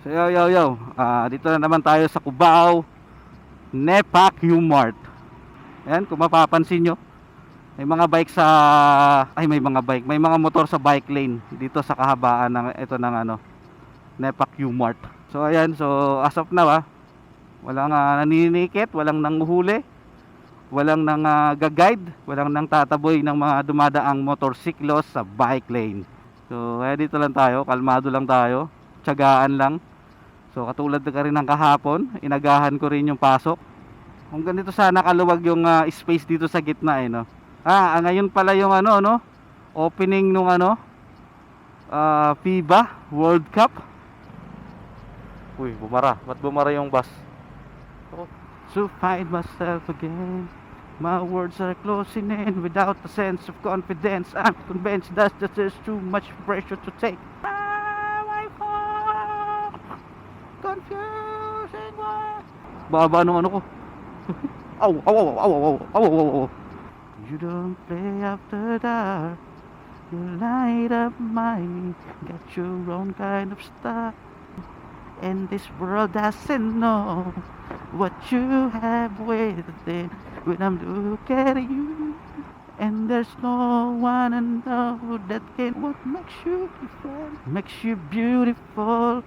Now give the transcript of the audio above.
So yo yo yo, Ah, dito na naman tayo sa Cubao, Nepa Q-Mart. Ayan, kung mapapansin nyo, may mga bike sa, ay may mga bike, may mga motor sa bike lane dito sa kahabaan ng ito ng ano, Nepa Q-Mart. So ayan, so as of now ah, walang uh, naninikit, walang nanguhuli, walang nang ah, gag-guide, walang nang tataboy ng mga dumadaang motorsiklos sa bike lane. So, eh, dito lang tayo, kalmado lang tayo, tiyagaan lang. So, katulad ka rin ng kahapon, inagahan ko rin yung pasok. Kung ganito sana kaluwag yung ah, space dito sa gitna eh, no? Ah, ah, ngayon pala yung ano, no? Opening nung ano, ah, FIBA World Cup. Uy, bumara. Ba't bumara yung bus? To find myself again. My words are closing in without a sense of confidence. I'm convinced that that there's too much pressure to take. Baba nung ano ko. Aw, aw, aw, aw, aw, aw, aw, aw, aw. You don't play after dark. You light up mine. Got your own kind of style. And this world doesn't know what you have within when I'm looking at you. And there's no one I know that can what makes you different, makes you beautiful.